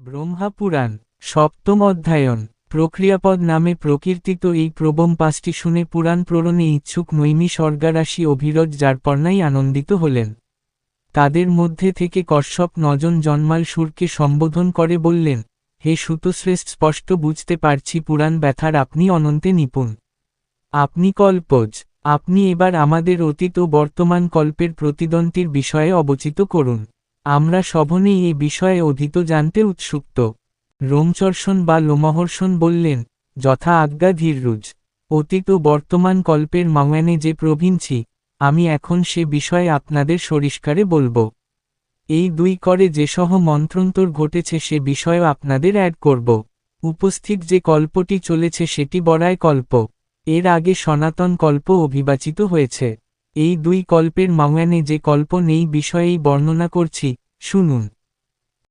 ব্রহ্মা পুরাণ সপ্তম অধ্যায়ন, প্রক্রিয়াপদ নামে প্রকীর্তিত এই প্রবম পাঁচটি শুনে পুরাণ প্ররণে ইচ্ছুক নৈমি স্বর্গারাশি অভিরজ যারপর্নাই আনন্দিত হলেন। তাদের মধ্যে থেকে কশ্যপ নজন জন্মাল সুরকে সম্বোধন করে বললেন, হে সুতশ্রেষ্ঠ, স্পষ্ট বুঝতে পারছি পুরাণ ব্যথার আপনি অনন্তে নিপুণ। আপনি কল্পজ, আপনি এবার আমাদের অতীত ও বর্তমান কল্পের প্রতিদ্বন্দ্বীর বিষয়ে অবচিত করুন। আমরা সভনেই এ বিষয়ে অধীত জানতে উৎসুক্ত। রোমচর্ষণ বা লোমহর্ষণ বললেন, যথা আজ্ঞা ধীররুজ। অতীত বর্তমান কল্পের মাওয়ানে যে প্রভিনছি আমি এখন সে বিষয়ে আপনাদের সরিষ্কারে বলব। এই দুই করে যে সহ মন্ত্রন্তর ঘটেছে সে বিষয়েও আপনাদের অ্যাড করব। উপস্থিত যে কল্পটি চলেছে সেটি বড়ায় কল্প। এর আগে সনাতন কল্প অভিবাচিত হয়েছে। এই দুই কল্পের মাওয়ানে যে কল্প নেই বিষয়েই বর্ণনা করছি শুনুন।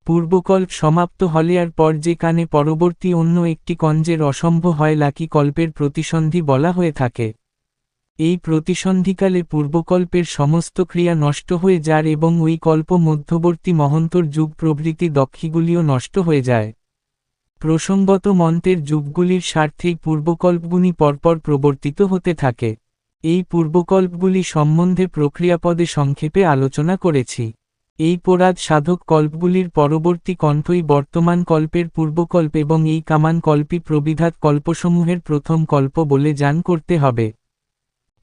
পূর্বকল্প সমাপ্ত হলেয়ার পর যে কানে পরবর্তী অন্য একটি কঞ্জের অসম্ভ হয় লাকি কল্পের প্রতিসন্ধি বলা হয়ে থাকে। এই প্রতিসন্ধিকালে পূর্বকল্পের সমস্ত ক্রিয়া নষ্ট হয়ে যার এবং ওই কল্প মধ্যবর্তী মহন্তর যুগ প্রভৃতি দক্ষিগুলিও নষ্ট হয়ে যায়। প্রসঙ্গত মন্ত্রের যুগগুলির স্বার্থেই পূর্বকল্পগুলি পরপর প্রবর্তিত হতে থাকে। এই পূর্বকল্পগুলি সম্বন্ধে প্রক্রিয়াপদে সংক্ষেপে আলোচনা করেছি। এই পোরাদ সাধক কল্পগুলির পরবর্তী কণ্ঠই বর্তমান কল্পের পূর্বকল্প এবং এই কামান কল্পী প্রবিধাত কল্পসমূহের প্রথম কল্প বলে জান করতে হবে।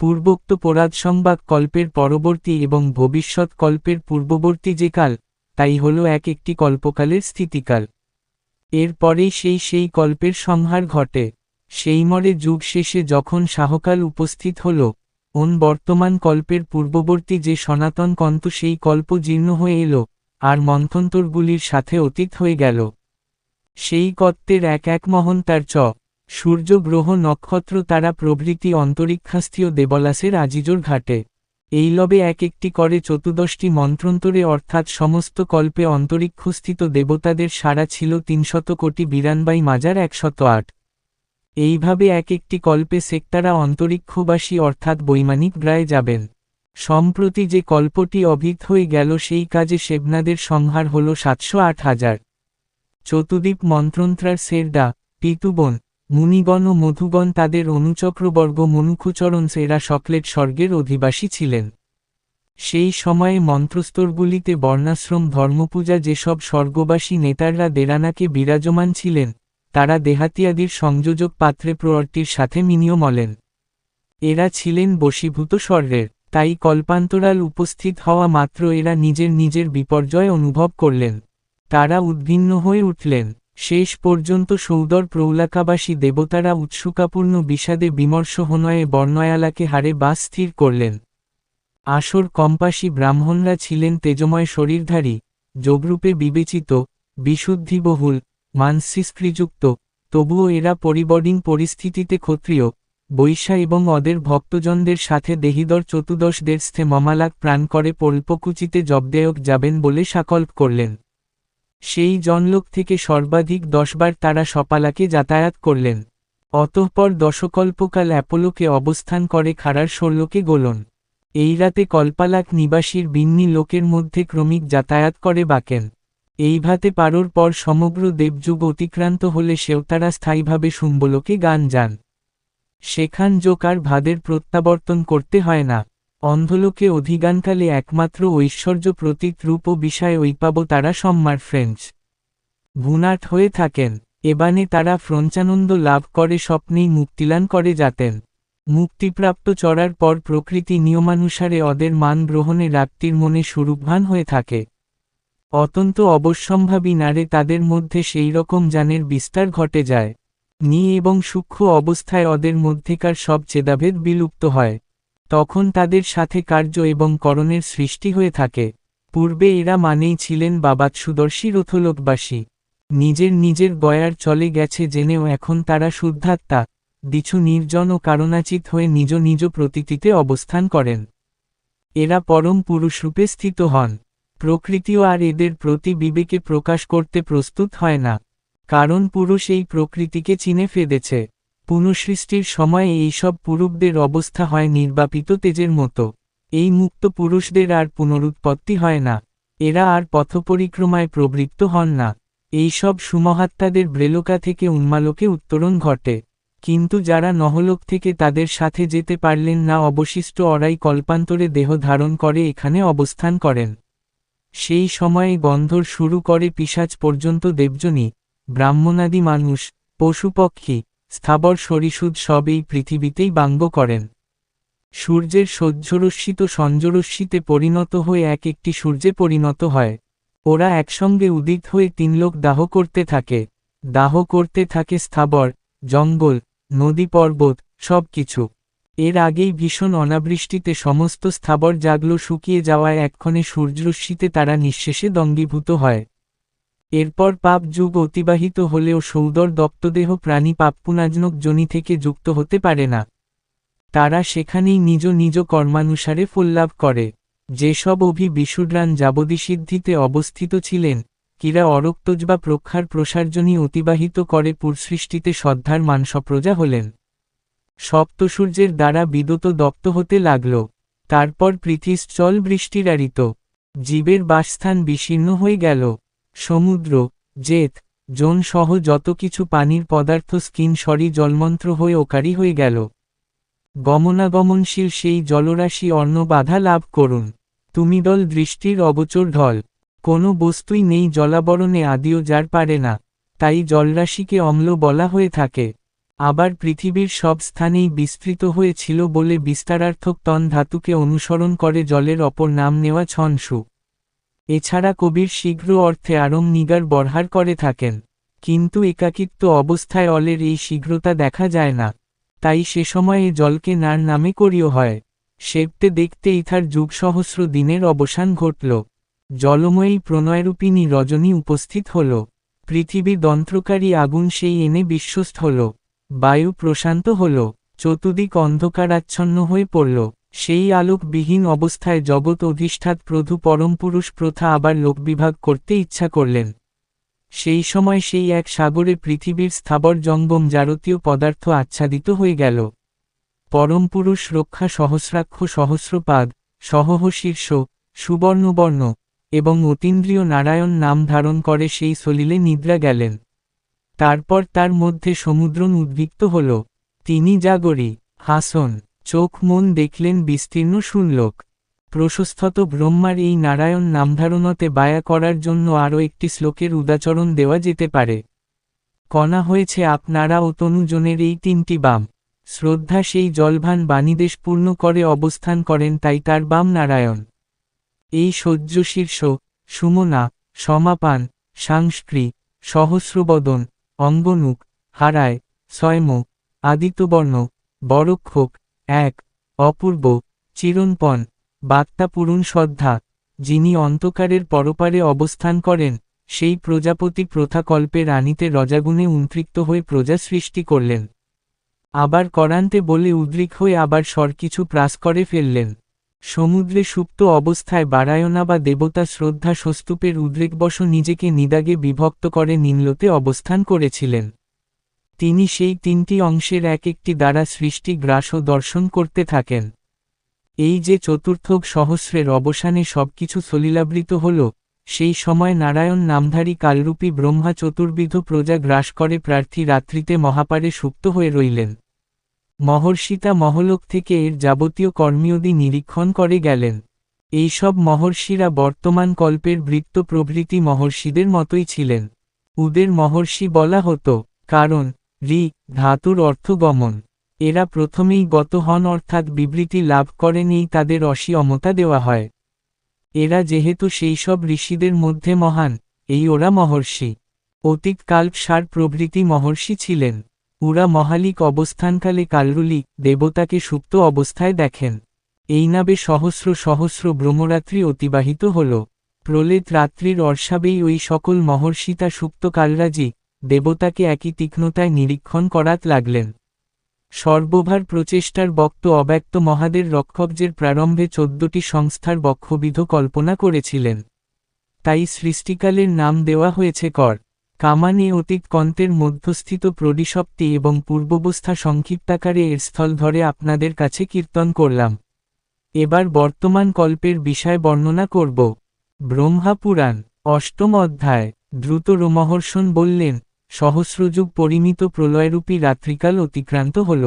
পূর্বোক্ত পোরাদ সংবাদ কল্পের পরবর্তী এবং ভবিষ্যৎ কল্পের পূর্ববর্তী যে কাল, তাই হল এক একটি কল্পকালের স্থিতিকাল। এর পরেই সেই সেই কল্পের সংহার ঘটে। সেই মরে যুগ শেষে যখন শাহকাল উপস্থিত হল ওন বর্তমান কল্পের পূর্ববর্তী যে সনাতন কন্ত সেই কল্প জীর্ণ হয়ে এলো, আর মন্থন্তরগুলির সাথে অতীত হয়ে গেল। সেই কত্তের এক এক মহন তার চ, সূর্য, গ্রহ, নক্ষত্র তারা প্রভৃতি অন্তরিক্ষাস্থীয় দেবলাসের আজিজোর ঘাটে। এই লবে এক একটি করে চতুর্দশটি মন্ত্রন্তরে অর্থাৎ সমস্ত কল্পে অন্তরিক্ষস্থিত দেবতাদের সারা ছিল তিনশত কোটি বিরানবাই মাজার একশত আট। এইভাবে এক একটি কল্পে সেক্তারা অন্তরিক্ষবাসী অর্থাৎ বৈমানিক গ্রায়ে যাবেন। সম্প্রতি যে কল্পটি অভিত হয়ে গেল, সেই কাজে সেবনাদের সংহার হল সাতশো আট হাজার। চতুদ্বীপ মন্ত্রন্ত্রার সেরডা পিতুবন মুনিগণ ও মধুগণ তাদের অনুচক্রবর্গ মনুখুচরণ সেরা সকলেট স্বর্গের অধিবাসী ছিলেন। সেই সময়ে মন্ত্রস্তরগুলিতে বর্ণাশ্রম, ধর্মপূজা যেসব স্বর্গবাসী নেতাররা দেরানাকে বিরাজমান ছিলেন তারা দেহাতিয়াদির সংযোজক পাত্রে প্রয়টির সাথে মিনিও মলেন এরা ছিলেন বশীভূত স্বর্গের, তাই কল্পান্তরাল উপস্থিত হওয়া মাত্র এরা নিজের নিজের বিপর্যয় অনুভব করলেন। তারা উদ্ভিন্ন হয়ে উঠলেন। শেষ পর্যন্ত সৌদর প্রৌলাকাবাসী দেবতারা উৎসুকাপূর্ণ বিষাদে বিমর্ষ হনয়ে বর্ণয়ালাকে হারে বাস স্থির করলেন। আসর কম্পাসী ব্রাহ্মণরা ছিলেন তেজময় শরীরধারী, যোগরূপে বিবেচিত, বিশুদ্ধিবহুল মানসিস্ক্রিযুক্ত তবুও এরা পরিবর্ডিং পরিস্থিতিতে ক্ষত্রিয়, বৈশা এবং অদের ভক্তজনদের সাথে দেহিদর চতুদশদের স্থে মমালাক প্রাণ করে পল্পকুচিতে জবদেয়ক যাবেন বলে সাকল্প করলেন। সেই জনলোক থেকে সর্বাধিক দশবার তারা সপালাকে যাতায়াত করলেন। অতঃপর দশকল্পকাল অ্যাপোলোকে অবস্থান করে খাড়ার ষোলোকে গোলন। এই রাতে কল্পালাক নিবাসীর বিন্নি লোকের মধ্যে ক্রমিক যাতায়াত করে বাকেন। এই ভাতে পারোর পর সমগ্র দেবযুগ অতিক্রান্ত হলে সেও তারা স্থায়ীভাবে শুম্বলোকে গান যান। সেখান যোকার ভাদের প্রত্যাবর্তন করতে হয় না। অন্ধলোকে অধিগানকালে একমাত্র ঐশ্বর্য প্রতীক রূপ ও বিষয় ঐপাব তারা সম্মার ফ্রেঞ্চ। ভুনাট হয়ে থাকেন। এবানে তারা ফ্রঞ্চানন্দ লাভ করে স্বপ্নেই মুক্তিলান করে যাতেন। মুক্তিপ্রাপ্ত চড়ার পর প্রকৃতি নিয়মানুসারে অদের মান গ্রহণে রাত্রির মনে সুরূপভান হয়ে থাকে। অত্যন্ত অবশ্যম্ভাবী নারে তাদের মধ্যে সেই রকম জানের বিস্তার ঘটে যায়। নি এবং সূক্ষ্ম অবস্থায় অদের মধ্যেকার সব চেদাভেদ বিলুপ্ত হয়। তখন তাদের সাথে কার্য এবং করণের সৃষ্টি হয়ে থাকে। পূর্বে এরা মানেই ছিলেন বাবাত সুদর্শী রথলোকবাসী। নিজের নিজের গয়ার চলে গেছে জেনেও এখন তারা শুদ্ধাত্মা, দিছু নির্জন ও কারণাচিত হয়ে নিজ নিজ প্রতীতিতে অবস্থান করেন। এরা পরম পুরুষরূপে স্থিত হন। প্রকৃতিও আর এদের প্রতি বিবেকে প্রকাশ করতে প্রস্তুত হয় না। কারণ পুরুষ এই প্রকৃতিকে চিনে ফেদেছে। পুনঃসৃষ্টির সময়ে এইসব পুরুষদের অবস্থা হয় নির্বাপিত তেজের মতো। এই মুক্ত পুরুষদের আর পুনরুৎপত্তি হয় না। এরা আর পথপরিক্রমায় প্রবৃত্ত হন না। এইসব সুমহাত্মাদের ব্রেলোকা থেকে উন্মালোকে উত্তরণ ঘটে। কিন্তু যারা নহলোক থেকে তাদের সাথে যেতে পারলেন না অবশিষ্ট অরাই কল্পান্তরে দেহ ধারণ করে এখানে অবস্থান করেন। সেই সময়ে গন্ধর শুরু করে পিসাজ পর্যন্ত দেবজনী ব্রাহ্মণাদি মানুষ, পশুপক্ষী, স্থাবর সরিসুদ সব এই পৃথিবীতেই বাঙ্গ করেন। সূর্যের সহ্যরশ্মিত সঞ্জরশ্মিতে পরিণত হয়ে এক একটি সূর্যে পরিণত হয়। ওরা একসঙ্গে উদিত হয়ে তিনলোক দাহ করতে থাকে। দাহ করতে থাকে স্থাবর, জঙ্গল, নদী পর্বত সব কিছু এর আগেই ভীষণ অনাবৃষ্টিতে সমস্ত স্থাবর জাগলো শুকিয়ে যাওয়ায় এক্ষণে সূর্যরশ্মিতে তারা নিঃশেষে দঙ্গীভূত হয়। এরপর পাপ যুগ অতিবাহিত হলেও সৌদর দপ্তদেহ প্রাণী পাপ্পুনাজনক জনি থেকে যুক্ত হতে পারে না। তারা সেখানেই নিজ নিজ কর্মানুসারে ফললাভ করে। যেসব অভি বিশুড্রান যাবদিসিদ্ধিতে অবস্থিত ছিলেন, কিরা অরক্তজ বা প্রক্ষার প্রসারজনী অতিবাহিত করে পুরসৃষ্টিতে শ্রদ্ধার মানসপ্রজা হলেন। সপ্তসূর্যের দ্বারা বিদত দপ্ত হতে লাগল। তারপর পৃথিস্থল বৃষ্টিরারিত জীবের বাসস্থান বিশীর্ণ হয়ে গেল। সমুদ্র, জেত, জন সহ যত কিছু পানির পদার্থ স্কিন সরি জলমন্ত্র হয়ে ওকারি হয়ে গেল। গমনাগমনশীল সেই জলরাশি অন্ন বাধা লাভ করুন। তুমি দল দৃষ্টির অবচর ঢল। কোনো বস্তুই নেই জলাবরণে আদিও যার পারে না। তাই জলরাশিকে অম্ল বলা হয়ে থাকে। আবার পৃথিবীর সব স্থানেই বিস্তৃত হয়েছিল বলে বিস্তারার্থক তন ধাতুকে অনুসরণ করে জলের অপর নাম নেওয়া ছনসু। এছাড়া কবির শীঘ্র অর্থে আরম নিগার বরহার করে থাকেন। কিন্তু একাকিত্ব অবস্থায় অলের এই শীঘ্রতা দেখা যায় না। তাই সে সময়ে জলকে নার নামে করিও হয়। সেবতে দেখতে ইথার যুগ সহস্র দিনের অবসান ঘটল। জলময়ী প্রণয়রূপিণী রজনী উপস্থিত হল। পৃথিবী দন্ত্রকারী আগুন সেই এনে বিশ্বস্ত হল। বায়ু প্রশান্ত হল, চতুর্দিক অন্ধকারাচ্ছন্ন হয়ে পড়ল, সেই আলোকবিহীন অবস্থায় জগৎ অধিষ্ঠাত প্রধু পরমপুরুষ প্রথা আবার লোকবিভাগ করতে ইচ্ছা করলেন। সেই সময় সেই এক সাগরে পৃথিবীর স্থাবর জঙ্গম যারতীয় পদার্থ আচ্ছাদিত হয়ে গেল। পরমপুরুষ রক্ষা সহস্রাক্ষ সহস্রপাদ সহহ শীর্ষ সুবর্ণবর্ণ এবং অতীন্দ্রিয় নারায়ণ নাম ধারণ করে সেই সলিলে নিদ্রা গেলেন। তারপর তার মধ্যে সমুদ্রন উদ্ভিক্ত হল। তিনি জাগরি, হাসন, চোখ মন দেখলেন বিস্তীর্ণ শুনলোক প্রশস্তত ব্রহ্মার এই নারায়ণ নামধারণতে বায়া করার জন্য আরও একটি শ্লোকের উদাচরণ দেওয়া যেতে পারে। কণা হয়েছে আপনারা ও তনুজনের এই তিনটি বাম। শ্রদ্ধা সেই জলভান বাণীদেশ পূর্ণ করে অবস্থান করেন তাই তার বাম নারায়ণ। এই সহ্য শীর্ষ, সুমনা, সমাপান, সাংস্কৃ, সহস্রবদন অঙ্গনুক হারায় ছয়ম আদিত্যবর্ণ বরক্ষক এক, অপূর্ব চিরণপণ বাত্তা পূরণ শ্রদ্ধা, যিনি অন্তকারের পরপারে অবস্থান করেন, সেই প্রজাপতি প্রথাকল্পে রানীতে রজাগুণে উন্ত্রিক্ত হয়ে প্রজা সৃষ্টি করলেন। আবার করান্তে বলে উদ্রিক হয়ে আবার স্বর কিছু প্রাস করে ফেললেন। সমুদ্রে সুপ্ত অবস্থায় বারায়না বা দেবতা শ্রদ্ধা সস্তূপের উদ্রেকবশ নিজেকে নিদাগে বিভক্ত করে নিম্নতে অবস্থান করেছিলেন। তিনি সেই তিনটি অংশের এক একটি দ্বারা সৃষ্টি গ্রাস ও দর্শন করতে থাকেন। এই যে চতুর্থক সহস্রের অবসানে সবকিছু সলিলাবৃত হল, সেই সময় নারায়ণ নামধারী কালরূপী ব্রহ্মা চতুর্বিধ প্রজা গ্রাস করে প্রার্থী রাত্রিতে মহাপারে সুপ্ত হয়ে রইলেন। মহর্ষিতা মহলোক থেকে এর যাবতীয় কর্মীয়দি নিরীক্ষণ করে গেলেন। এইসব মহর্ষিরা বর্তমান কল্পের বৃত্ত প্রভৃতি মহর্ষিদের মতোই ছিলেন। উদের মহর্ষি বলা হতো, কারণ, রি, ধাতুর অর্থ গমন। এরা প্রথমেই গত হন অর্থাৎ বিবৃতি লাভ করেনই তাদের অসি অমতা দেওয়া হয়। এরা যেহেতু সেই সব ঋষিদের মধ্যে মহান, এই ওরা মহর্ষি। অতীত কাল্প সার প্রভৃতি মহর্ষি ছিলেন। উরা মহালিক অবস্থানকালে কালরুলি দেবতাকে সুপ্ত অবস্থায় দেখেন। এই নাবে সহস্র সহস্র ব্রহ্মরাত্রি অতিবাহিত হল। প্রলেত রাত্রির অর্ষাবেই ওই সকল মহর্ষিতা সুপ্ত কালরাজি দেবতাকে একই তীক্ষ্ণতায় নিরীক্ষণ করাত লাগলেন। সর্বভার প্রচেষ্টার বক্ত অব্যক্ত মহাদের রক্ষকজের প্রারম্ভে চোদ্দটি সংস্থার বক্ষবিধ কল্পনা করেছিলেন। তাই সৃষ্টিকালের নাম দেওয়া হয়েছে কর। কামানে অতীত কন্তের মধ্যস্থিত প্রডিশপ্তি এবং পূর্ববস্থা সংক্ষিপ্তাকারে এর স্থল ধরে আপনাদের কাছে কীর্তন করলাম। এবার বর্তমান কল্পের বিষয় বর্ণনা করব। ব্রহ্মা পুরাণ, অষ্টম অধ্যায়, দ্রুত রোমহর্ষণ বললেন, সহস্রযুগ পরিমিত প্রলয়রূপী রাত্রিকাল অতিক্রান্ত হল।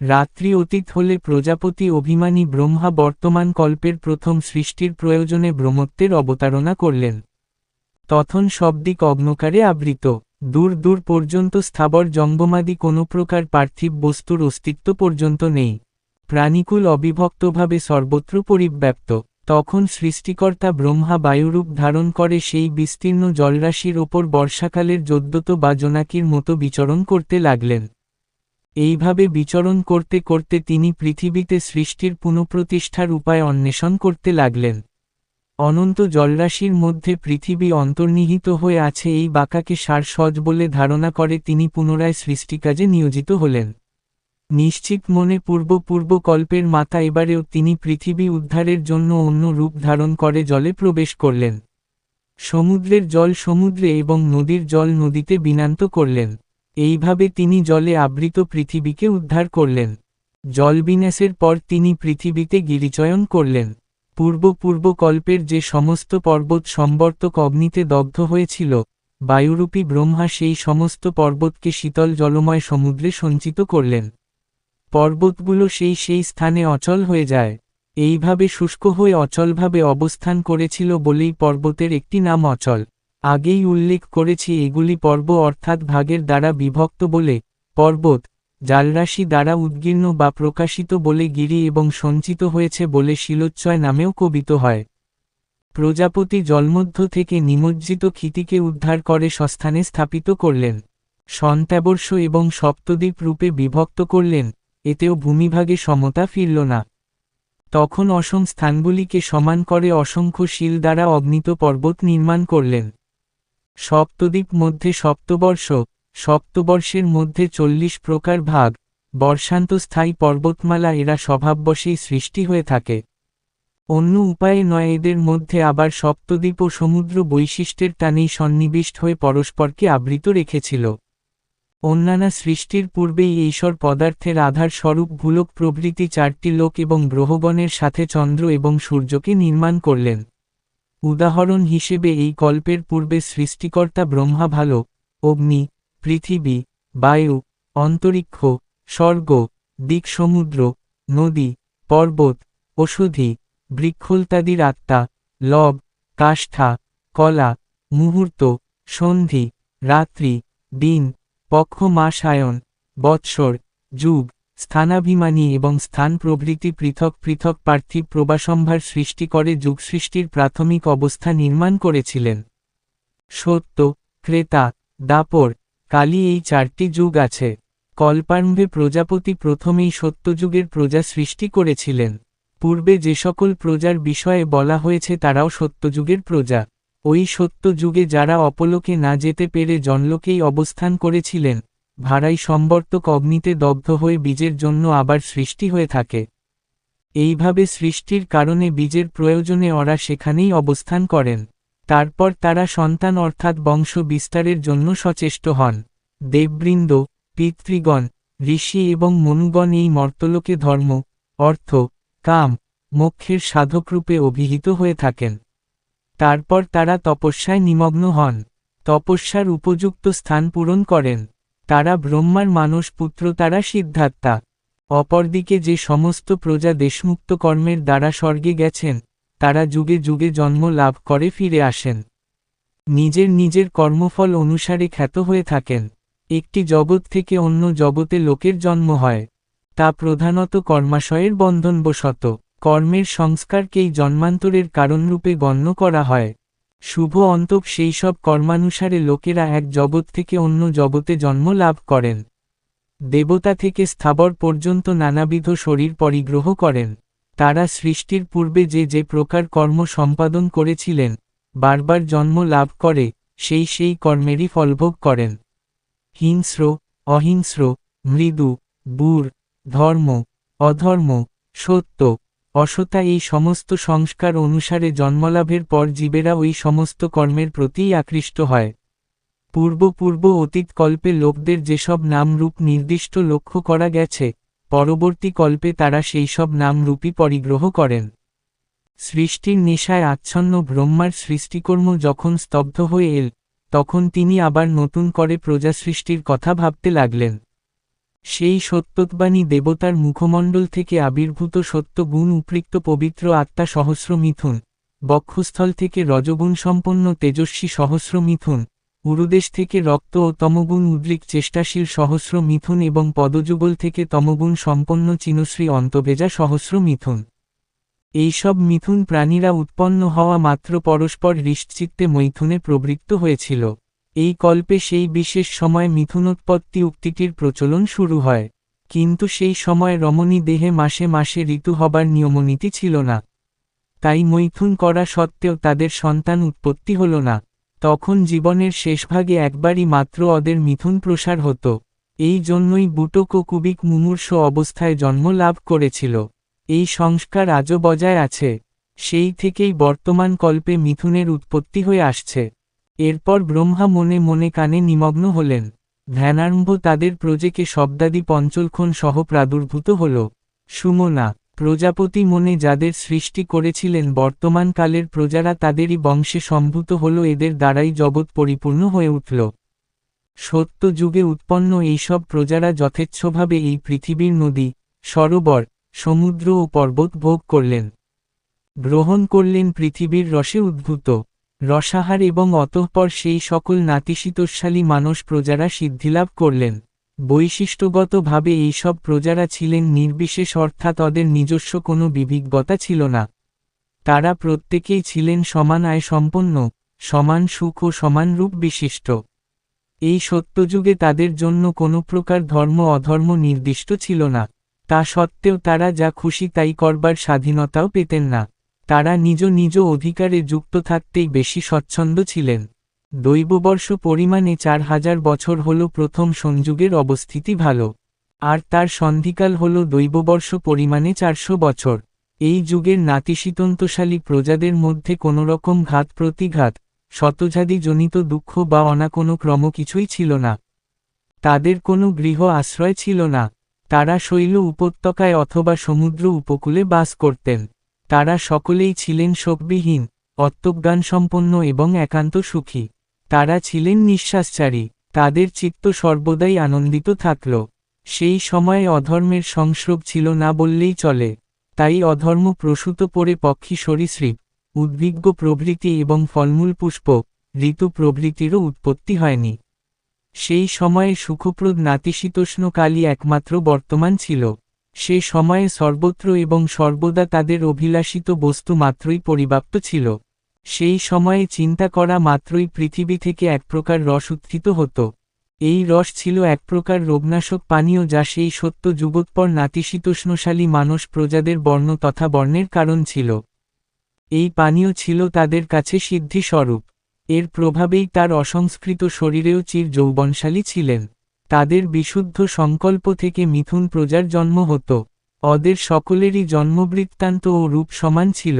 রাত্রি অতীত হলে প্রজাপতি অভিমানী ব্রহ্মা বর্তমান কল্পের প্রথম সৃষ্টির প্রয়োজনে ব্রহ্মত্বের অবতারণা করলেন। তখন সব দিক অগ্নকারে আবৃত। দূর দূর পর্যন্ত স্থাবর জঙ্গমাদি কোনো প্রকার পার্থিব বস্তুর অস্তিত্ব পর্যন্ত নেই। প্রাণীকুল অবিভক্তভাবে সর্বত্র পরিব্যাপ্ত। তখন সৃষ্টিকর্তা ব্রহ্মা বায়ুরূপ ধারণ করে সেই বিস্তীর্ণ জলরাশির ওপর বর্ষাকালের যোদ্যত বা জোনাকির মতো বিচরণ করতে লাগলেন। এইভাবে বিচরণ করতে করতে তিনি পৃথিবীতে সৃষ্টির পুনঃপ্রতিষ্ঠার উপায় অন্বেষণ করতে লাগলেন। অনন্ত জলরাশির মধ্যে পৃথিবী অন্তর্নিহিত হয়ে আছে এই বাঁকাকে সারসজ বলে ধারণা করে তিনি পুনরায় সৃষ্টিকাজে নিয়োজিত হলেন। নিশ্চিত মনে পূর্ব পূর্ব কল্পের মাতা এবারেও তিনি পৃথিবী উদ্ধারের জন্য অন্য রূপ ধারণ করে জলে প্রবেশ করলেন। সমুদ্রের জল সমুদ্রে এবং নদীর জল নদীতে বিনান্ত করলেন। এইভাবে তিনি জলে আবৃত পৃথিবীকে উদ্ধার করলেন। জলবিন্যাসের পর তিনি পৃথিবীতে গিরিচয়ন করলেন। পূর্ব পূর্ব কল্পের যে সমস্ত পর্বত সম্বর্তক অগ্নিতে দগ্ধ হয়েছিল, বায়ুরূপী ব্রহ্মা সেই সমস্ত পর্বতকে শীতল জলময় সমুদ্রে সঞ্চিত করলেন। পর্বতগুলো সেই সেই স্থানে অচল হয়ে যায়, এইভাবে শুষ্ক হয়ে অচলভাবে অবস্থান করেছিল বলেই পর্বতের একটি নাম অচল। আগেই উল্লেখ করেছি এগুলি পর্ব অর্থাৎ ভাগের দ্বারা বিভক্ত বলে, পর্বত জালরাশি দ্বারা উদ্গীর্ণ বা প্রকাশিত বলে গিরি এবং সঞ্চিত হয়েছে বলে শিলোচ্চয় নামেও কবিত হয়। প্রজাপতি জলমধ্য থেকে নিমজ্জিত ক্ষিতিকে উদ্ধার করে সস্থানে স্থাপিত করলেন। সন্ত্যাবর্ষ এবং সপ্তদ্বীপ রূপে বিভক্ত করলেন, এতেও ভূমিভাগে সমতা ফিরল না। তখন অসম স্থানগুলিকে সমান করে অসংখ্য শিল দ্বারা অগ্নিত পর্বত নির্মাণ করলেন। সপ্তদ্বীপ মধ্যে সপ্তবর্ষ সপ্তবর্ষের মধ্যে চল্লিশ প্রকার ভাগ, বর্ষান্ত স্থায়ী পর্বতমালা এরা স্বভাববশেই সৃষ্টি হয়ে থাকে। অন্য উপায়ে নয়, এদের মধ্যে আবার সপ্তদ্বীপ ও সমুদ্র বৈশিষ্ট্যের টানেই সন্নিবিষ্ট হয়ে পরস্পরকে আবৃত রেখেছিল। অন্যান্য সৃষ্টির পূর্বেই এইসব পদার্থের আধার স্বরূপ ভূলোক প্রভৃতি চারটি লোক এবং গ্রহগণের সাথে চন্দ্র এবং সূর্যকে নির্মাণ করলেন। উদাহরণ হিসেবে এই কল্পের পূর্বে সৃষ্টিকর্তা ব্রহ্মা ভালো অগ্নি পৃথিবী, বায়ু, অন্তরিক্ষ, স্বর্গ, দিক সমুদ্র, নদী, পর্বত, ওষুধি, বৃক্ষলতাদির আত্মা, লব, কাষ্ঠা, কলা, মুহূর্ত, সন্ধি, রাত্রি, দিন, পক্ষ মাসায়ন, বৎসর, যুগ, স্থানাভিমানী এবং স্থান প্রভৃতি পৃথক পৃথক পার্থিব প্রবাসম্ভার সৃষ্টি করে যুগ সৃষ্টির প্রাথমিক অবস্থা নির্মাণ করেছিলেন। সত্য, ক্রেতা, দাপর কালী এই চারটি যুগ আছে। কল্পারম্ভে প্রজাপতি প্রথমেই সত্যযুগের প্রজা সৃষ্টি করেছিলেন। পূর্বে যে সকল প্রজার বিষয়ে বলা হয়েছে তারাও সত্যযুগের প্রজা। ওই সত্য যুগে যারা অপলোকে না যেতে পেরে জনলোকেই অবস্থান করেছিলেন ভাড়াই সম্বর্তক অগ্নিতে দগ্ধ হয়ে বীজের জন্য আবার সৃষ্টি হয়ে থাকে। এইভাবে সৃষ্টির কারণে বীজের প্রয়োজনে ওরা সেখানেই অবস্থান করেন। তারপর তারা সন্তান অর্থাৎ বংশ বিস্তারের জন্য সচেষ্ট হন। দেববৃন্দ, পিতৃগণ, ঋষি এবং মনুগণ এই মর্তলোকে ধর্ম, অর্থ, কাম, মোক্ষের সাধকরূপে অভিহিত হয়ে থাকেন। তারপর তারা তপস্যায় নিমগ্ন হন। তপস্যার উপযুক্ত স্থান পূরণ করেন। তারা ব্রহ্মার মানস পুত্র তারা সিদ্ধার্থা। অপরদিকে যে সমস্ত প্রজা দেশমুক্ত কর্মের দ্বারা স্বর্গে গেছেন তারা যুগে যুগে জন্ম লাভ করে ফিরে আসেন। নিজের নিজের কর্মফল অনুসারে খ্যাত হয়ে থাকেন। একটি জগৎ থেকে অন্য জগতে লোকের জন্ম হয়। তা প্রধানত কর্মাশয়ের বন্ধনবশত। কর্মের সংস্কারকেই জন্মান্তরের কারণরূপে গণ্য করা হয়। শুভ অন্তপ সেই সব কর্মানুসারে লোকেরা এক জগৎ থেকে অন্য জগতে জন্ম লাভ করেন। দেবতা থেকে স্থাবর পর্যন্ত নানাবিধ শরীর পরিগ্রহ করেন। তারা সৃষ্টির পূর্বে যে যে প্রকার কর্ম সম্পাদন করেছিলেন, বারবার জন্ম লাভ করে, সেই সেই কর্মেরই ফলভোগ করেন। হিংস্র, অহিংস্র, মৃদু, বুর, ধর্ম, অধর্ম, সত্য, অসতা এই সমস্ত সংস্কার অনুসারে জন্মলাভের পর জীবেরা ওই সমস্ত কর্মের প্রতিই আকৃষ্ট হয়। পূর্ব পূর্ব অতীত কল্পে লোকদের যেসব নামরূপ নির্দিষ্ট লক্ষ্য করা গেছে পরবর্তী কল্পে তারা সেই সব নামরূপই পরিগ্রহ করেন। সৃষ্টির নেশায় আচ্ছন্ন ব্রহ্মার সৃষ্টিকর্ম যখন স্তব্ধ হয়ে এল, তখন তিনি আবার নতুন করে প্রজা সৃষ্টির কথা ভাবতে লাগলেন। সেই সত্যবাণী দেবতার মুখমণ্ডল থেকে আবির্ভূত সত্য গুণ উপৃক্ত পবিত্র আত্মা সহস্র মিথুন, বক্ষস্থল থেকে রজগুণ সম্পন্ন তেজস্বী সহস্র মিথুন উরুদেশ থেকে রক্ত ও তমগুণ উদ্রিক চেষ্টাশীল সহস্র মিথুন এবং পদযুগল থেকে তমগুণ সম্পন্ন চিনশ্রী অন্তভেজা সহস্র মিথুন। এইসব মিথুন প্রাণীরা উৎপন্ন হওয়া মাত্র পরস্পর হৃষ্টচিত্তে মৈথুনে প্রবৃত্ত হয়েছিল। এই কল্পে সেই বিশেষ সময় মিথুনোৎপত্তি উক্তিটির প্রচলন শুরু হয়। কিন্তু সেই সময় রমণী দেহে মাসে মাসে ঋতু হবার নিয়মনীতি ছিল না। তাই মৈথুন করা সত্ত্বেও তাদের সন্তান উৎপত্তি হল না। তখন জীবনের শেষভাগে একবারই মাত্র অদের মিথুন প্রসার হতো। এই জন্যই বুটক ও কুবিক মুমূর্ষ অবস্থায় জন্ম লাভ করেছিল। এই সংস্কার আজও বজায় আছে। সেই থেকেই বর্তমান কল্পে মিথুনের উৎপত্তি হয়ে আসছে। এরপর ব্রহ্মা মনে মনে কানে নিমগ্ন হলেন। ধ্যানারম্ভ তাদের প্রজেকে শব্দাদি পঞ্চলক্ষণ সহ প্রাদুর্ভূত হল। সুমনা প্রজাপতি মনে যাদের সৃষ্টি করেছিলেন বর্তমানকালের প্রজারা তাদেরই বংশে সম্ভূত হল, এদের দ্বারাই জগৎ পরিপূর্ণ হয়ে উঠল। সত্য যুগে উৎপন্ন এইসব প্রজারা যথেচ্ছভাবে এই পৃথিবীর নদী, সরোবর, সমুদ্র ও পর্বত ভোগ করলেন। গ্রহণ করলেন পৃথিবীর রসে উদ্ভূত। রসাহার এবং অতঃপর সেই সকল নাতিশীতোষালী মানস প্রজারা সিদ্ধিলাভ করলেন। বৈশিষ্ট্যগতভাবে এইসব প্রজারা ছিলেন নির্বিশেষ অর্থাৎ তাদের নিজস্ব কোনো বিভিজ্ঞতা ছিল না। তারা প্রত্যেকেই ছিলেন সমান আয় সম্পন্ন, সমান সুখ ও সমান রূপ বিশিষ্ট। এই সত্যযুগে তাদের জন্য কোনো প্রকার ধর্ম অধর্ম নির্দিষ্ট ছিল না। তা সত্ত্বেও তারা যা খুশি তাই করবার স্বাধীনতাও পেতেন না। তারা নিজ নিজ অধিকারে যুক্ত থাকতেই বেশি স্বচ্ছন্দ ছিলেন। দৈববর্ষ পরিমাণে চার হাজার বছর হল প্রথম সংযুগের অবস্থিতি ভালো। আর তার সন্ধিকাল হল দৈববর্ষ পরিমাণে চারশো বছর। এই যুগের নাতিশীতন্তশালী প্রজাদের মধ্যে কোনোরকম ঘাত প্রতিঘাত শতজাদি জনিত দুঃখ বা অনা কোনো ক্রম কিছুই ছিল না। তাদের কোনো গৃহ আশ্রয় ছিল না। তারা শৈল উপত্যকায় অথবা সমুদ্র উপকূলে বাস করতেন। তারা সকলেই ছিলেন শোকবিহীন, অত্যজ্ঞানসম্পন্ন এবং একান্ত সুখী। তারা ছিলেন নিঃশ্বাসচারী, তাদের চিত্ত সর্বদাই আনন্দিত থাকল। সেই সময়ে অধর্মের সংস্রব ছিল না বললেই চলে। তাই অধর্ম প্রসূত পরে পক্ষী সরীসৃপ, উদ্ভিজ্ঞ প্রভৃতি এবং ফলমূল পুষ্প, ঋতু প্রভৃতিরও উৎপত্তি হয়নি। সেই সময়ে সুখপ্রদ নাতিশীতোষ্ণকালই একমাত্র বর্তমান ছিল। সে সময়ে সর্বত্র এবং সর্বদা তাদের অভিলাষিত বস্তু মাত্রই পরিব্যাপ্ত ছিল। সেই সময়ে চিন্তা করা মাত্রই পৃথিবী থেকে এক প্রকার রস উত্থিত হতো। এই রস ছিল এক প্রকার রোগনাশক পানীয় যা সেই সত্য যুগোৎপর নাতিশীতোষ্ণশালী মানস প্রজাদের বর্ণ তথা বর্ণের কারণ ছিল। এই পানীয় ছিল তাদের কাছে সিদ্ধিস্বরূপ। এর প্রভাবেই তার অসংস্কৃত শরীরেও চির যৌবনশালী ছিলেন। তাদের বিশুদ্ধ সংকল্প থেকে মিথুন প্রজার জন্ম হতো। অদের সকলেরই জন্মবৃত্তান্ত ও রূপ সমান ছিল।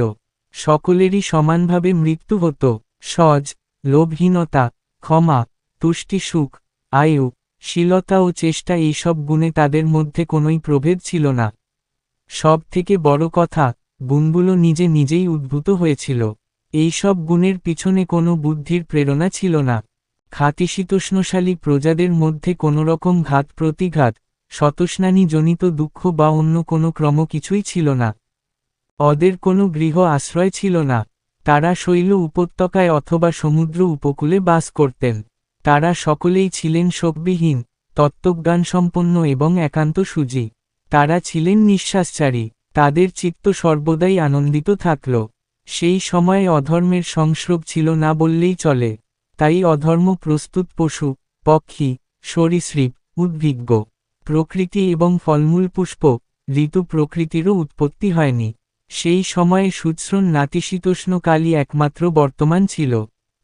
সকলেরই সমানভাবে মৃত্যু হতো, সজ, লোভহীনতা, ক্ষমা, তুষ্টি সুখ, আয়ু, শীলতা ও চেষ্টা এইসব গুণে তাদের মধ্যে কোনোই প্রভেদ ছিল না। সব থেকে বড় কথা, গুণগুলো নিজে নিজেই উদ্ভূত হয়েছিল। এইসব গুণের পিছনে কোনো বুদ্ধির প্রেরণা ছিল না। খাতিশীতোষ্ণশালী প্রজাদের মধ্যে কোনোরকম ঘাত প্রতিঘাত শতস্নানী জনিত দুঃখ বা অন্য কোনো ক্রম কিছুই ছিল না। অদের কোনো গৃহ আশ্রয় ছিল না। তারা শৈল উপত্যকায় অথবা সমুদ্র উপকূলে বাস করতেন। তারা সকলেই ছিলেন শোকবিহীন, তত্ত্বজ্ঞানসম্পন্ন এবং একান্ত সুজি। তারা ছিলেন নিঃশ্বাসচারী, তাদের চিত্ত সর্বদাই আনন্দিত থাকল। সেই সময়ে অধর্মের সংস্রব ছিল না বললেই চলে। তাই অধর্ম প্রস্তুত পশু, পক্ষী, সরীসৃপ, উদ্ভিজ্ঞ, প্রকৃতি এবং ফলমূল পুষ্প, ঋতু প্রকৃতিরও উৎপত্তি হয়নি। সেই সময়ে সুশ্রণ নাতিশীতোষ্ণকালই একমাত্র বর্তমান ছিল।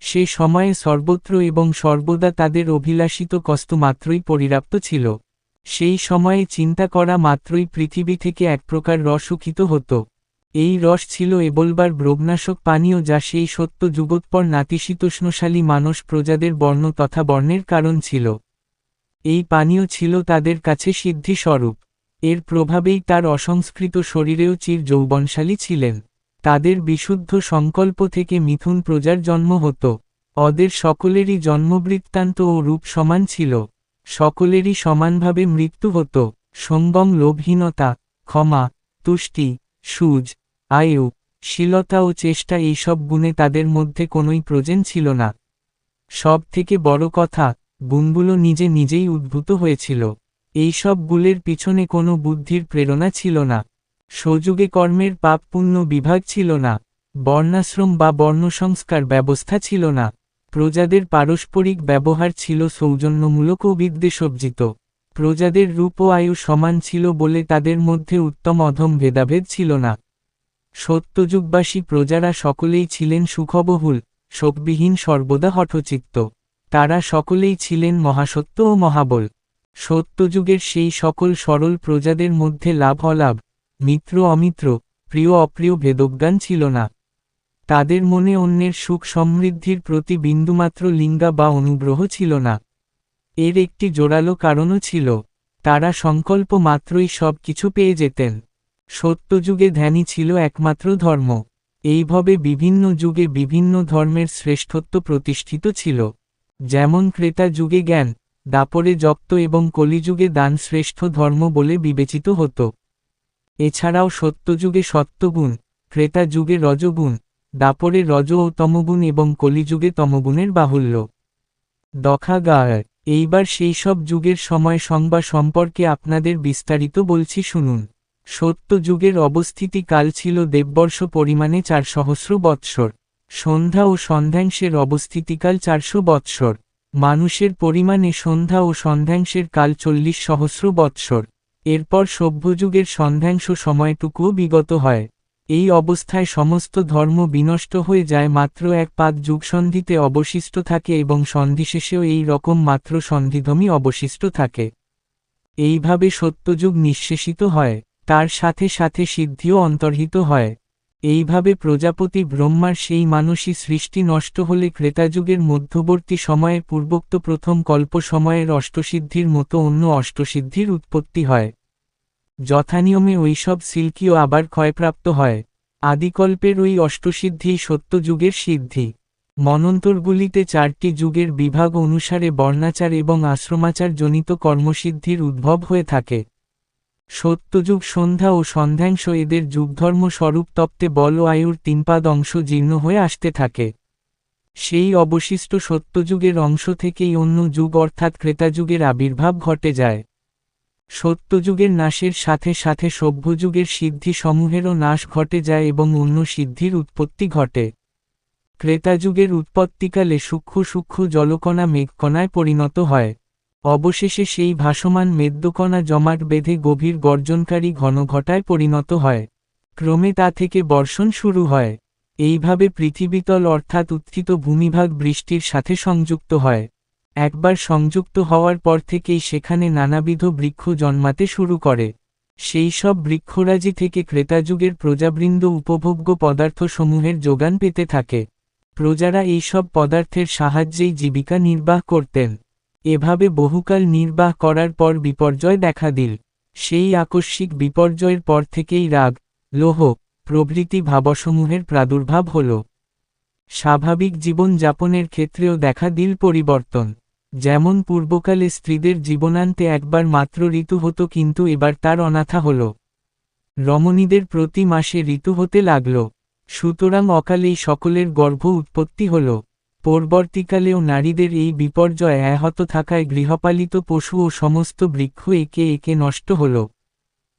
সে সময়ে সর্বত্র এবং সর্বদা তাদের অভিলাষিত কষ্ট মাত্রই পরিরাপ্ত ছিল। সেই সময়ে চিন্তা করা মাত্রই পৃথিবী থেকে এক প্রকার রস উখিত হতো। এই রস ছিল এবলবার ব্রগ্নাশক পানীয় যা সেই সত্য যুগোৎপর নাতিশীতোষ্ণশালী মানস প্রজাদের বর্ণ তথা বর্ণের কারণ ছিল। এই পানীয় ছিল তাদের কাছে সিদ্ধিস্বরূপ এর প্রভাবেই তার অসংস্কৃত শরীরেও চির যৌবনশালী ছিলেন। তাদের বিশুদ্ধ সংকল্প থেকে মিথুন প্রজার জন্ম হতো। অদের সকলেরই জন্মবৃত্তান্ত ও রূপ সমান ছিল। সকলেরই সমানভাবে মৃত্যু হতো। সঙ্গম লোভহীনতা, ক্ষমা, তুষ্টি, সুজ, আয়ু, শীলতা ও চেষ্টা এইসব গুণে তাদের মধ্যে কোনোই প্রজেন ছিল না। সব থেকে বড় কথা, গুণগুলো নিজে নিজেই উদ্ভূত হয়েছিল। এইসব গুলের পিছনে কোনো বুদ্ধির প্রেরণা ছিল না। সযুগে কর্মের পাপ পুণ্য বিভাগ ছিল না। বর্ণাশ্রম বা বর্ণসংস্কার ব্যবস্থা ছিল না। প্রজাদের পারস্পরিক ব্যবহার ছিল সৌজন্যমূলক ও বিদ্বেষবজিত প্রজাদের রূপ ও আয়ু সমান ছিল বলে তাদের মধ্যে উত্তম অধম ভেদাভেদ ছিল না। সত্যযুগবাসী প্রজারা সকলেই ছিলেন সুখবহুল, শোকবিহীন, সর্বদা হঠচিত্ত। তারা সকলেই ছিলেন মহাসত্য ও মহাবল। সত্যযুগের সেই সকল সরল প্রজাদের মধ্যে লাভ অলাভ, মিত্র অমিত্র, প্রিয় অপ্রিয় ভেদজ্ঞান ছিল না। তাদের মনে অন্যের সুখ সমৃদ্ধির প্রতি বিন্দুমাত্র লিঙ্গা বা অনুগ্রহ ছিল না। এর একটি জোরালো কারণও ছিল, তারা সংকল্প মাত্রই সব কিছু পেয়ে যেতেন। সত্যযুগে ধ্যানই ছিল একমাত্র ধর্ম। এইভাবে বিভিন্ন যুগে বিভিন্ন ধর্মের শ্রেষ্ঠত্ব প্রতিষ্ঠিত ছিল। যেমন ক্রেতা যুগে জ্ঞান দাপরে যক্ত এবং কলিযুগে দান শ্রেষ্ঠ ধর্ম বলে বিবেচিত হতো। এছাড়াও সত্যযুগে সত্যগুণ ক্রেতা যুগে রজগুণ, দাপরে রজ ও তমগুণ এবং কলিযুগে তমগুণের বাহুল্য। দখা গায় এইবার সেই সব যুগের সময় সংবা সম্পর্কে আপনাদের বিস্তারিত বলছি শুনুন। সত্য যুগের অবস্থিতি কাল ছিল দেববর্ষ পরিমাণে চার সহস্র বৎসর। সন্ধ্যা ও সন্ধ্যাংশের অবস্থিতিকাল চারশো বৎসর। মানুষের পরিমাণে সন্ধ্যা ও সন্ধ্যাংশের কাল চল্লিশ সহস্র বৎসর। এরপর সভ্যযুগের সন্ধ্যাংশ সময়টুকুও বিগত হয়। এই অবস্থায় সমস্ত ধর্ম বিনষ্ট হয়ে যায় মাত্র এক পাদ যুগসন্ধিতে অবশিষ্ট থাকে এবং সন্ধিশেষেও এই রকম মাত্র সন্ধিধমই অবশিষ্ট থাকে। এইভাবে সত্যযুগ নিঃশেষিত হয়, তার সাথে সাথে সিদ্ধিও অন্তর্হিত হয়। এইভাবে প্রজাপতি ব্রহ্মার সেই মানসী সৃষ্টি নষ্ট হলে ক্রেতাযুগের মধ্যবর্তী সময়ে পূর্বোক্ত প্রথম কল্প সময়ের অষ্টসিদ্ধির মতো অন্য অষ্টসিদ্ধির উৎপত্তি হয়। যথানিয়মে ওইসব সিল্কিও আবার ক্ষয়প্রাপ্ত হয়। আদিকল্পের ওই অষ্টসিদ্ধিই সত্যযুগের সিদ্ধি। মনন্তরগুলিতে চারটি যুগের বিভাগ অনুসারে বর্ণাচার এবং আশ্রমাচার জনিত কর্মসিদ্ধির উদ্ভব হয়ে থাকে। সত্যযুগ সন্ধ্যা ও সন্ধ্যাংশ এদের যুগধর্ম স্বরূপ তপ্তে বল ও আয়ুর তিনপাদ অংশ জীর্ণ হয়ে আসতে থাকে। সেই অবশিষ্ট সত্যযুগের অংশ থেকেই অন্য যুগ অর্থাৎ ক্রেতাযুগের আবির্ভাব ঘটে যায়। সত্যযুগের নাশের সাথে সাথে সভ্যযুগের সিদ্ধি সমূহেরও নাশ ঘটে যায় এবং অন্য সিদ্ধির উৎপত্তি ঘটে। ক্রেতাযুগের উৎপত্তিকালে সূক্ষ্ম সূক্ষ্ম জলকণা মেঘকণায় পরিণত হয়। অবশেষে সেই ভাসমান মেদ্যকণা জমাট বেঁধে গভীর গর্জনকারী ঘনঘটায় পরিণত হয়। ক্রমে তা থেকে বর্ষণ শুরু হয়। এইভাবে পৃথিবীতল অর্থাৎ উত্থিত ভূমিভাগ বৃষ্টির সাথে সংযুক্ত হয়। একবার সংযুক্ত হওয়ার পর থেকেই সেখানে নানাবিধ বৃক্ষ জন্মাতে শুরু করে। সেই সব বৃক্ষরাজি থেকে ক্রেতাযুগের প্রজাবৃন্দ উপভোগ্য পদার্থসমূহের যোগান পেতে থাকে। প্রজারা এইসব পদার্থের সাহায্যেই জীবিকা নির্বাহ করতেন। এভাবে বহুকাল নির্বাহ করার পর বিপর্যয় দেখা দিল। সেই আকস্মিক বিপর্যয়ের পর থেকেই রাগ, লোহ, প্রভৃতি ভাবসমূহের প্রাদুর্ভাব হল। স্বাভাবিক জীবন যাপনের ক্ষেত্রেও দেখা দিল পরিবর্তন। যেমন পূর্বকালে স্ত্রীদের জীবনান্তে একবার মাত্র ঋতু হতো কিন্তু এবার তার অনাথা হল। রমণীদের প্রতি মাসে ঋতু হতে লাগল। সুতরাং অকালেই সকলের গর্ভ উৎপত্তি হল। পরবর্তীকালেও নারীদের এই বিপর্যয় এহত থাকায় গৃহপালিত পশু ও সমস্ত বৃক্ষ একে একে নষ্ট হল।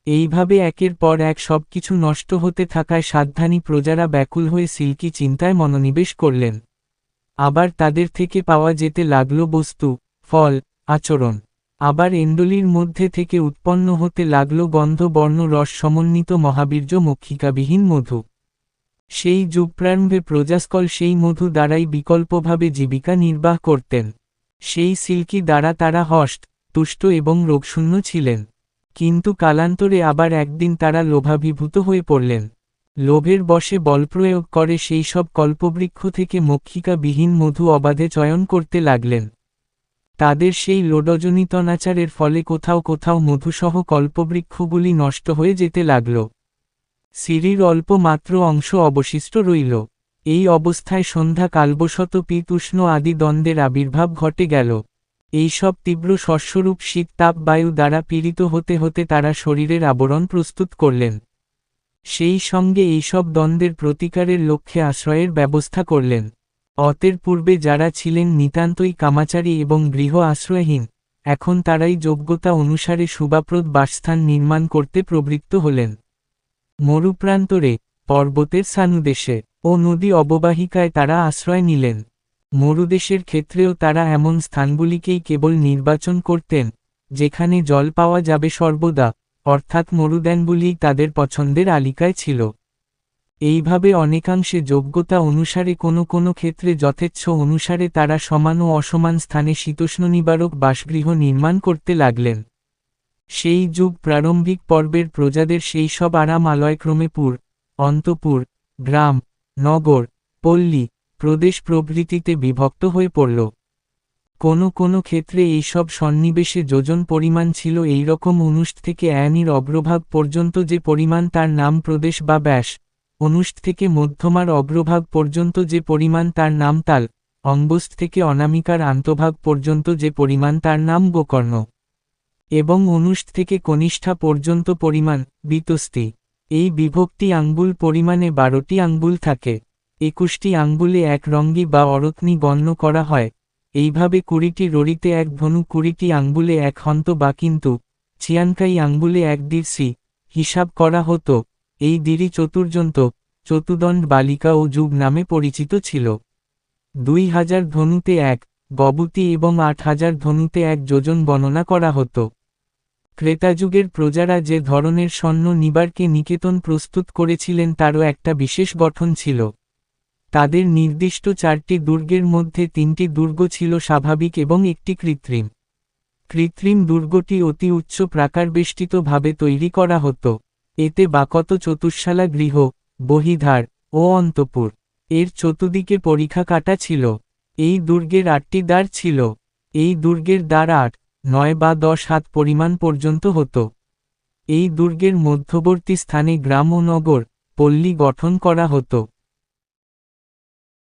এইভাবে একের পর এক সবকিছু নষ্ট হতে থাকায় সাবধানী প্রজারা ব্যাকুল হয়ে সিল্কি চিন্তায় মনোনিবেশ করলেন। আবার তাদের থেকে পাওয়া যেতে লাগল বস্তু, ফল, আচরণ। আবার এন্ডলির মধ্যে থেকে উৎপন্ন হতে লাগল গন্ধ বর্ণ রস সমন্বিত মহাবীর্য মক্ষিকাবিহীন মধু। সেই যুগপ্রারম্ভে প্রজাস্কল সেই মধু দ্বারাই বিকল্পভাবে জীবিকা নির্বাহ করতেন। সেই সিল্কি দ্বারা তারা হষ্ট তুষ্ট এবং রোগশূন্য ছিলেন। কিন্তু কালান্তরে আবার একদিন তারা লোভাভিভূত হয়ে পড়লেন। লোভের বশে বলপ্রয়োগ করে সেই সব কল্পবৃক্ষ থেকে মক্ষিকাবিহীন মধু অবাধে চয়ন করতে লাগলেন। তাদের সেই লোডজনিতনাচারের ফলে কোথাও কোথাও মধুসহ কল্পবৃক্ষগুলি নষ্ট হয়ে যেতে লাগল। সিঁড়ির অল্প মাত্র অংশ অবশিষ্ট রইল। এই অবস্থায় সন্ধ্যা কালবশত পিত উষ্ণ আদি দ্বন্দ্বের আবির্ভাব ঘটে গেল। এইসব তীব্র শস্যরূপ শীত তাপ বায়ু দ্বারা পীড়িত হতে হতে তারা শরীরের আবরণ প্রস্তুত করলেন। সেই সঙ্গে এইসব দ্বন্দ্বের প্রতিকারের লক্ষ্যে আশ্রয়ের ব্যবস্থা করলেন। অতের পূর্বে যারা ছিলেন নিতান্তই কামাচারী এবং গৃহ আশ্রয়হীন, এখন তারাই যোগ্যতা অনুসারে সুবাপ্রদ বাসস্থান নির্মাণ করতে প্রবৃত্ত হলেন। মরুপ্রান্তরে, পর্বতের সানুদেশে ও নদী অববাহিকায় তারা আশ্রয় নিলেন। মরুদেশের ক্ষেত্রেও তারা এমন স্থানগুলিকেই কেবল নির্বাচন করতেন, যেখানে জল পাওয়া যাবে সর্বদা, অর্থাৎ মরুদ্যানগুলিই তাদের পছন্দের আলিকায় ছিল। এইভাবে অনেকাংশে যোগ্যতা অনুসারে কোনো কোনো ক্ষেত্রে যথেচ্ছ অনুসারে তারা সমান ও অসমান স্থানে শীতোষ্ণ নিবারক বাসগৃহ নির্মাণ করতে লাগলেন। সেই যুগ প্রারম্ভিক পর্বের প্রজাদের সেই সব আরাম আলয়ক্রমে পুর, অন্তপুর, গ্রাম, নগর, পল্লী, প্রদেশ প্রভৃতিতে বিভক্ত হয়ে পড়ল। কোনো কোনো ক্ষেত্রে এইসব সন্নিবেশে যোজন পরিমাণ ছিল এইরকম অনুষ্ঠ থেকে অ্যানির অগ্রভাগ পর্যন্ত যে পরিমাণ তার নাম প্রদেশ বা ব্যাস, অনুষ্ঠ থেকে মধ্যমার অগ্রভাগ পর্যন্ত যে পরিমাণ তার নাম তাল, অঙ্গস্থ থেকে অনামিকার আন্তভাগ পর্যন্ত যে পরিমাণ তার নাম গোকর্ণ। এবং অনুষ্ঠ থেকে কনিষ্ঠা পর্যন্ত পরিমাণ, বিতস্তি। এই বিভক্তি আঙ্গুল পরিমাণে বারোটি আঙ্গুল থাকে। একুশটি আঙ্গুলে এক রঙ্গি বা অরত্নি গণ্য করা হয়। এইভাবে কুড়িটি রড়িতে এক ধনু, কুড়িটি আঙ্গুলে এক হন্ত বা কিন্তু, ছিয়ানকাই আঙ্গুলে এক দিরসি হিসাব করা হতো, এই দিরি চতুর্যন্ত, চতুদণ্ড বালিকা ও যুগ নামে পরিচিত ছিল। দুই হাজার ধনুতে এক, গবুতি এবং আট হাজার ধনুতে এক যোজন গণনা করা হতো। ক্রেতাযুগের প্রজারা যে ধরনের স্বর্ণ নিবারকে নিকেতন প্রস্তুত করেছিলেন তারও একটা বিশেষ গঠন ছিল। তাদের নির্দিষ্ট চারটি দুর্গের মধ্যে তিনটি দুর্গ ছিল স্বাভাবিক এবং একটি কৃত্রিম। কৃত্রিম দুর্গটি অতি উচ্চ প্রাকারবেষ্টিতভাবে তৈরি করা হতো। এতে বাকত চতুর্শালা গৃহ, বহিধার ও অন্তপুর। এর চতুর্দিকে পরীক্ষা কাটা ছিল। এই দুর্গের আটটি দ্বার ছিল। এই দুর্গের দ্বার আট নয় বা দশ হাত পরিমাণ পর্যন্ত হতো। এই দুর্গের মধ্যবর্তী স্থানে গ্রাম ও নগর পল্লী গঠন করা হতো।